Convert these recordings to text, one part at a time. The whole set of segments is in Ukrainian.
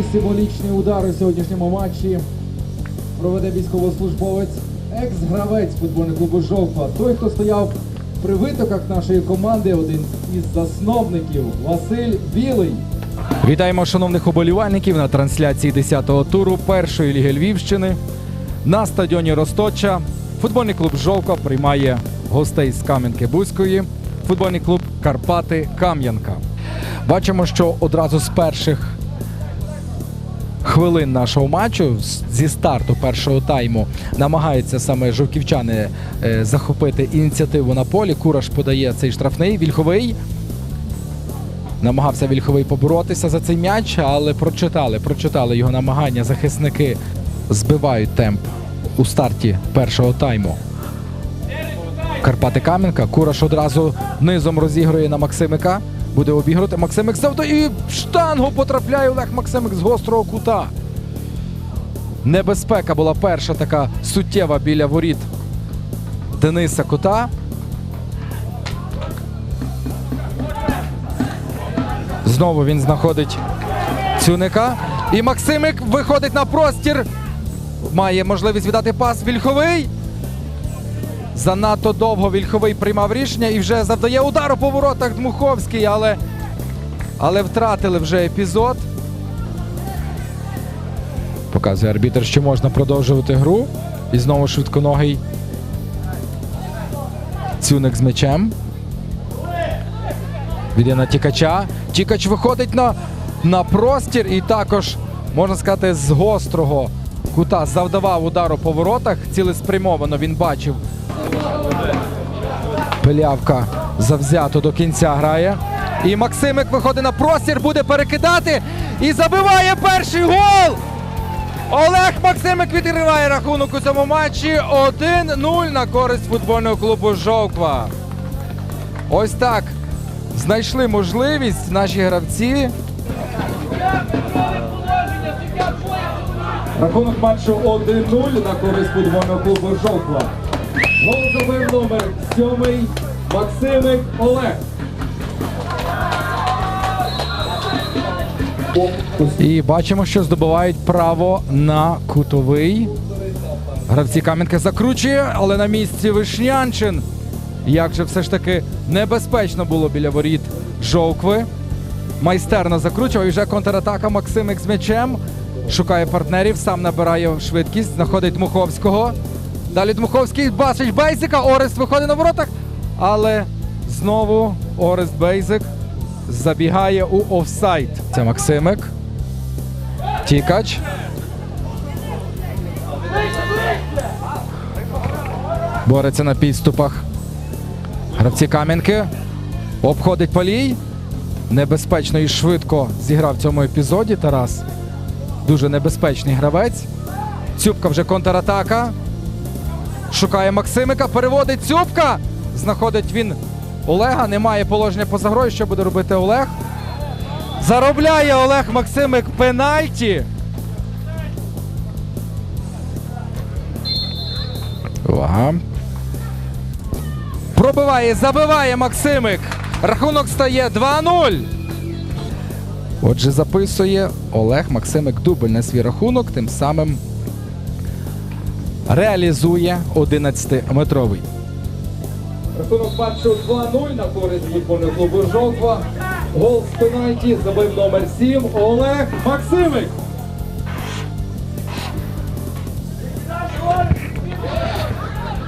Перший символічний удар у сьогоднішньому матчі проведе військовослужбовець, екс-гравець футбольного клубу Жовтва. Той, хто стояв при витоках нашої команди, один із засновників Василь Білий. Вітаємо шановних уболівальників на трансляції 10-го туру першої ліги Львівщини. На стадіоні Росточа футбольний клуб Жовка приймає гостей з Кам'янки-Бузької. Футбольний клуб Карпати Кам'янка. Бачимо, що одразу з перших хвилин нашого матчу зі старту першого тайму намагаються саме жовківчани е, захопити ініціативу на полі. Кураш подає цей штрафний вільховий. Намагався Вільховий поборотися за цей м'яч, але прочитали, прочитали його намагання. Захисники збивають темп у старті першого тайму. Карпати Кам'янка. Кураш одразу низом розігрує на Максимика. Буде обігрувати. Максимик завдо і штангу потрапляє Олег Максимик з гострого кута. Небезпека була перша така суттєва біля воріт Дениса Кота. Знову він знаходить цюника. І Максимик виходить на простір. Має можливість віддати пас. Вільховий. Занадто довго Вільховий приймав рішення і вже завдає удару по воротах Дмуховський, але, але втратили вже епізод. Показує арбітр, що можна продовжувати гру. І знову швидконогий цюник з м'ячем. Віде на Тікача. Тікач виходить на, на простір і також, можна сказати, з гострого кута завдавав удару по воротах. Цілеспрямовано він бачив. Пилявка завзято до кінця грає. І Максимик виходить на простір, буде перекидати і забиває перший гол. Олег Максимик відриває рахунок у цьому матчі 1-0 на користь футбольного клубу Жовква. Ось так знайшли можливість наші гравці. Рахунок матчу 1-0 на користь футбольного клубу Жовтва. Гол забив номер 7 Максимик Олег. І бачимо, що здобувають право на кутовий. Гравці Кам'янки закручує, але на місці Вишнянчин. Як же все ж таки небезпечно було біля воріт Жовкви. Майстерно закручував і вже контратака Максимик з м'ячем. Шукає партнерів, сам набирає швидкість, знаходить Дмуховського. Далі Дмуховський бачить Бейзика. Орест виходить на воротах. Але знову Орест Бейзик забігає у офсайд. Це Максимик. Тікач. Бореться на підступах. Гравці Кам'янки. Обходить Палій. Небезпечно і швидко зіграв в цьому епізоді Тарас. Дуже небезпечний гравець. Цюбка вже контратака. Шукає Максимика, переводить Цюбка. Знаходить він Олега. Немає положення поза грою. Що буде робити Олег? Заробляє Олег Максимик пенальті. Увага. Пробиває, забиває Максимик. Рахунок стає 2-0. Отже, записує Олег Максимик дубль на свій рахунок, тим самим реалізує 11-метровий. Рахунок матчу 2-0 на користь футбольного клубу Жовтва. Гол з пенальті забив номер 7 Олег Максимик.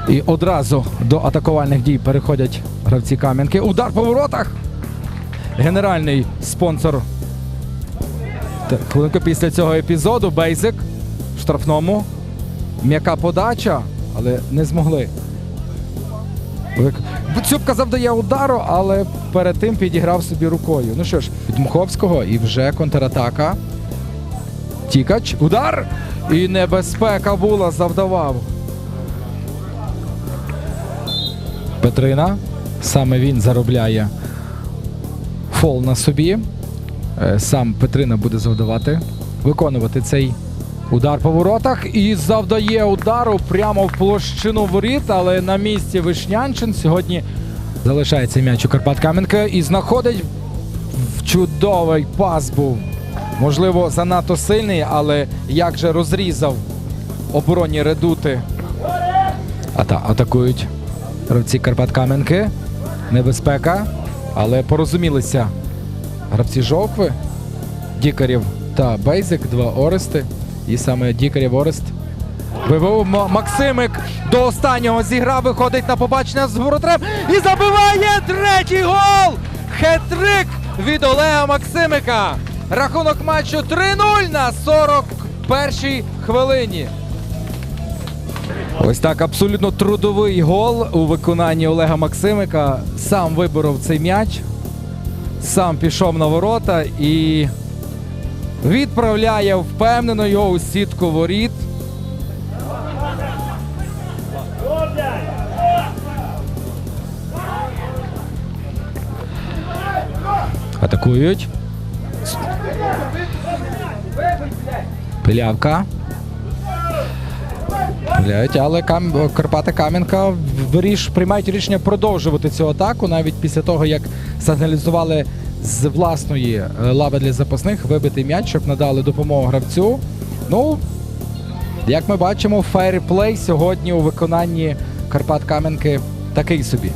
І одразу до атакувальних дій переходять гравці Кам'янки. Удар по воротах. Генеральний спонсор. Хвилинку після цього епізоду Бейзик в штрафному. М'яка подача, але не змогли. Вик- Цюбка завдає удару, але перед тим підіграв собі рукою. Ну що ж, від Муховського і вже контратака. Тікач. Удар! І небезпека була, завдавав. Петрина. Саме він заробляє фол на собі. Е, Сам Петрина буде завдавати, виконувати цей удар по воротах і завдає удару прямо в площину воріт, але на місці Вишнянчин сьогодні залишається м'яч у Карпат Кам'янка і знаходить в чудовий пас був Можливо, занадто сильний, але як же розрізав оборонні редути. Ата атакують гравці Карпат Кам'янки. Небезпека, але порозумілися гравці жовкви, Дікарів та Бейзик, два Орести. І саме Дікарів Орест М- Максимик до останнього зіграв, виходить на побачення з воротарем і забиває третій гол! Хет-трик від Олега Максимика. Рахунок матчу 3-0 на 41-й хвилині. Ось так абсолютно трудовий гол у виконанні Олега Максимика. Сам виборов цей м'яч, сам пішов на ворота і відправляє впевнено його у сітку воріт. Атакують. Пилявка. Блять, але Кам... Карпати Кам'янка виріш... приймають рішення продовжувати цю атаку навіть після того, як сигналізували з власної е, лави для запасних вибити м'яч, щоб надали допомогу гравцю. Ну, як ми бачимо, фейрплей сьогодні у виконанні Карпат Кам'янки такий собі.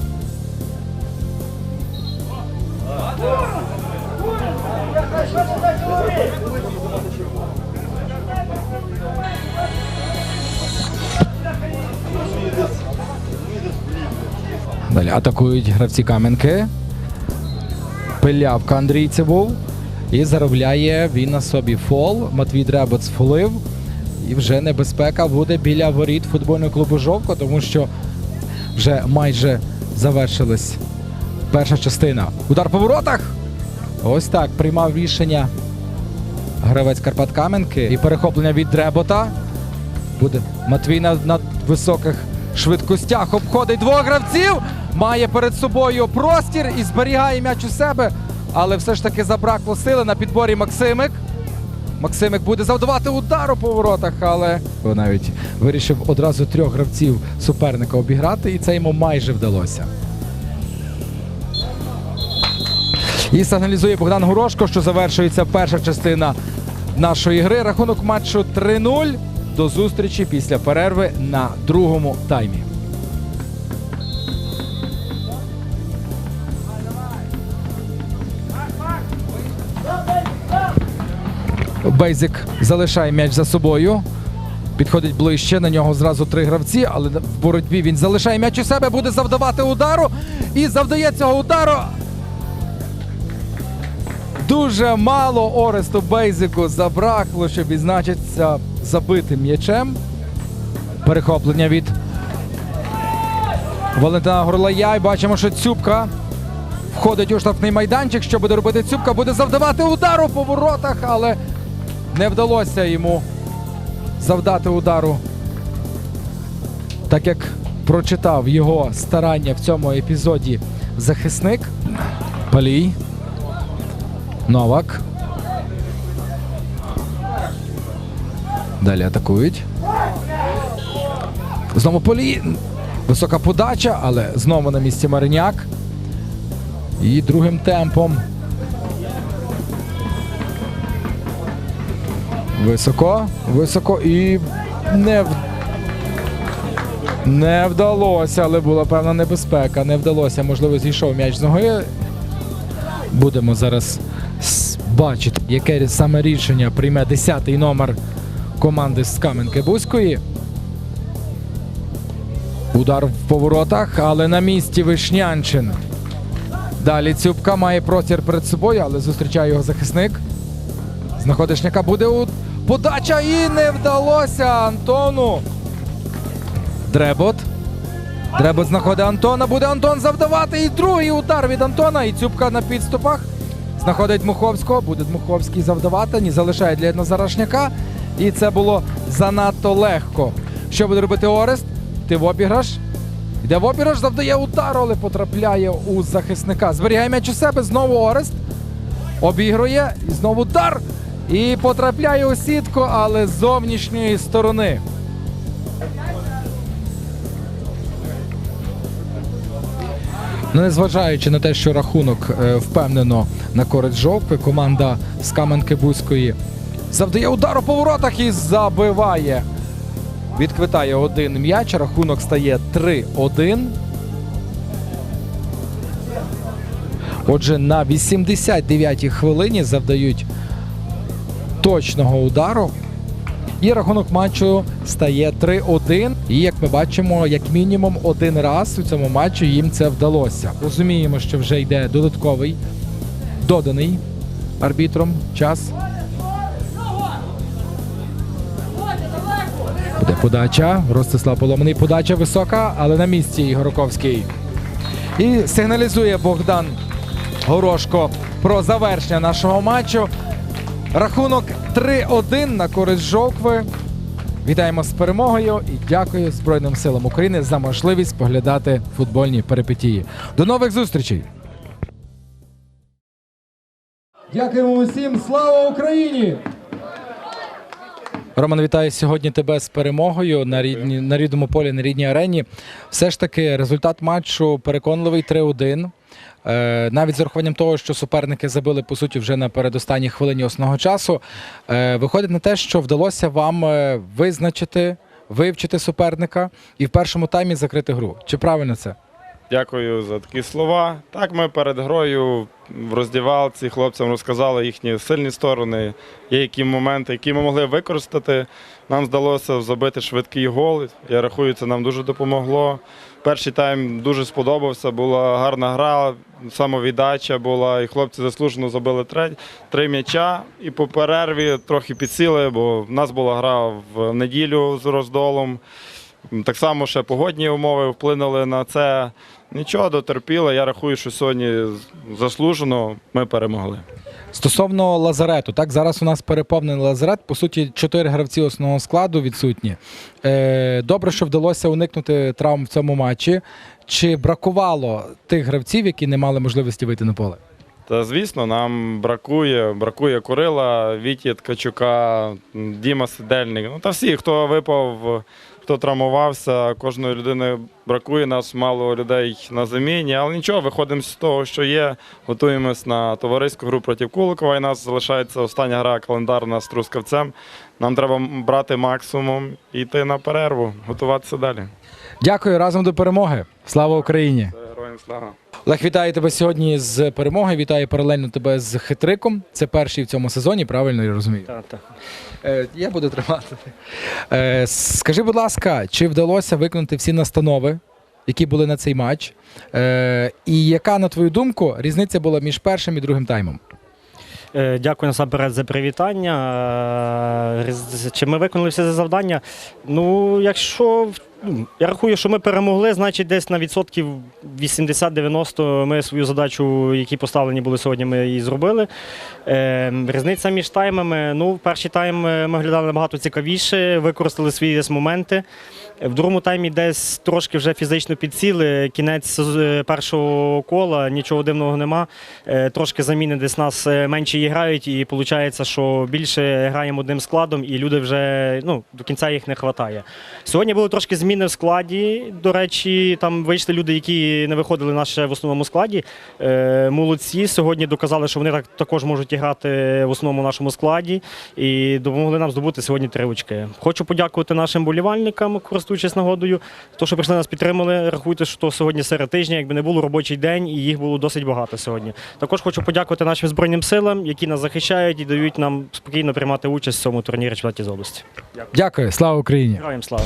Далі атакують гравці Кам'янки. Пилявка Андрій це. І заробляє він на собі фол. Матвій Дребот сфолив. І вже небезпека буде біля воріт футбольного клубу Жовко, тому що вже майже завершилась перша частина. Удар по воротах. Ось так приймав рішення гравець Карпат Кам'янки. І перехоплення від Дребота. Буде Матвій на, на високих швидкостях обходить двох гравців. Має перед собою простір і зберігає м'яч у себе. Але все ж таки забракло сили на підборі Максимик. Максимик буде завдавати удару по воротах, але навіть вирішив одразу трьох гравців суперника обіграти, і це йому майже вдалося. І сигналізує Богдан Горошко, що завершується перша частина нашої гри. Рахунок матчу 3-0. До зустрічі після перерви на другому таймі. Бейзик залишає м'яч за собою. Підходить ближче, на нього зразу три гравці, але в боротьбі він залишає м'яч у себе, буде завдавати удару. І завдає цього удару. Дуже мало Оресту Бейзику забракло, щоб відзначитися забитим м'ячем. Перехоплення від Валентина Горлая. І бачимо, що Цюбка входить у штрафний майданчик. Що буде робити Цюбка? Буде завдавати удару по воротах, але не вдалося йому завдати удару. Так як прочитав його старання в цьому епізоді захисник Палій. Новак. Далі атакують. Знову полі. Висока подача, але знову на місці Мариняк. І другим темпом. Високо, високо і не в... Не вдалося, але була певна небезпека. Не вдалося. Можливо, зійшов м'яч з ноги. Будемо зараз бачити, яке саме рішення прийме 10-й номер команди з Кам'янки Бузької. Удар в поворотах, але на місці Вишнянчин. Далі Цюбка має простір перед собою, але зустрічає його захисник. Знаходишняка буде у подача і не вдалося Антону. Дребот. Дребот знаходить Антона. Буде Антон завдавати. І другий удар від Антона. І Цюбка на підступах. Знаходить Дмуховського. Буде Дмуховський завдавати. Ні, залишає для Назарашняка. І це було занадто легко. Що буде робити Орест? Ти в обіграш. Йде в обіграш, завдає удар, але потрапляє у захисника. Зберігає м'яч у себе. Знову Орест. Обігрує. І знову удар. І потрапляє у сітку, але з зовнішньої сторони. Ну, незважаючи на те, що рахунок е, впевнено на користь жовтви, команда з Каменки Бузької завдає удару по воротах і забиває. Відквитає один м'яч, рахунок стає 3-1. Отже, на 89-й хвилині завдають точного удару. І рахунок матчу стає 3-1. І як ми бачимо, як мінімум один раз у цьому матчі їм це вдалося. Розуміємо, що вже йде додатковий, доданий арбітром час. Подача. Ростислав Поломаний. Подача висока, але на місці Ігорковський. І сигналізує Богдан Горошко про завершення нашого матчу. Рахунок 3-1 на користь жовтви. Вітаємо з перемогою і дякую Збройним силам України за можливість поглядати футбольні перипетії. До нових зустрічей! Дякуємо усім. Слава Україні! Роман, вітаю сьогодні тебе з перемогою на рідні на рідному полі, на рідній арені. Все ж таки, результат матчу переконливий 3-1. Е, навіть з урахуванням того, що суперники забили по суті вже на передостанній хвилині основного часу. Е, виходить на те, що вдалося вам е, визначити, вивчити суперника і в першому таймі закрити гру. Чи правильно це? Дякую за такі слова. Так, ми перед грою в роздівалці хлопцям розказали їхні сильні сторони, є які моменти, які ми могли використати. Нам вдалося забити швидкий гол. Я рахую, це нам дуже допомогло. Перший тайм дуже сподобався, була гарна гра, самовіддача була, і хлопці заслужено забили три, три м'яча. І по перерві трохи підсіли, бо в нас була гра в неділю з роздолом. Так само ще погодні умови вплинули на це. Нічого дотерпіли. Я рахую, що сьогодні заслужено ми перемогли. Стосовно лазарету, так зараз у нас переповнений лазарет. По суті, чотири гравці основного складу відсутні. Е, добре, що вдалося уникнути травм в цьому матчі. Чи бракувало тих гравців, які не мали можливості вийти на поле? Та звісно, нам бракує, бракує Курила, Віті Ткачука, Діма Сидельник. Ну та всі, хто випав, хто травмувався, кожної людини бракує нас мало людей на заміні. Але нічого, виходимо з того, що є. Готуємось на товариську гру проти Куликова. І нас залишається остання гра календарна з Трускавцем. Нам треба брати максимум і йти на перерву, готуватися далі. Дякую разом до перемоги. Слава Україні! Героям слава. Олег, вітаю тебе сьогодні з перемоги. Вітаю паралельно тебе з хитриком. Це перший в цьому сезоні, правильно я розумію? Так, так. Е, я буду тримати. Е, скажи, будь ласка, чи вдалося виконати всі настанови, які були на цей матч? Е, і яка, на твою думку, різниця була між першим і другим таймом? Е, Дякую насамперед за привітання. Е, Чи ми виконали всі завдання? Ну, якщо я рахую, що ми перемогли, значить десь на відсотків 80-90 ми свою задачу, які поставлені були сьогодні, ми її зробили. Е, Різниця між таймами. Ну, перший тайм е, ми глядали набагато цікавіше, використали свої десь моменти. В другому таймі десь трошки вже фізично підсіли. Кінець е, першого кола, нічого дивного нема. Е, Трошки заміни десь нас менше і грають, і виходить, що більше граємо одним складом, і люди вже ну, до кінця їх не вистачає. Сьогодні були трошки зміни в складі. До речі, там вийшли люди, які не виходили нас ще в основному складі. Е, Молодці. Сьогодні доказали, що вони так також можуть грати в основному нашому складі і допомогли нам здобути сьогодні три очки. Хочу подякувати нашим болівальникам, користуючись нагодою. То, що прийшли нас підтримали, рахуйте, що сьогодні серед тижня, якби не було робочий день, і їх було досить багато сьогодні. Також хочу подякувати нашим збройним силам, які нас захищають і дають нам спокійно приймати участь в цьому турнірі чемпіонаті з області. Дякую, слава Україні! Героям слава!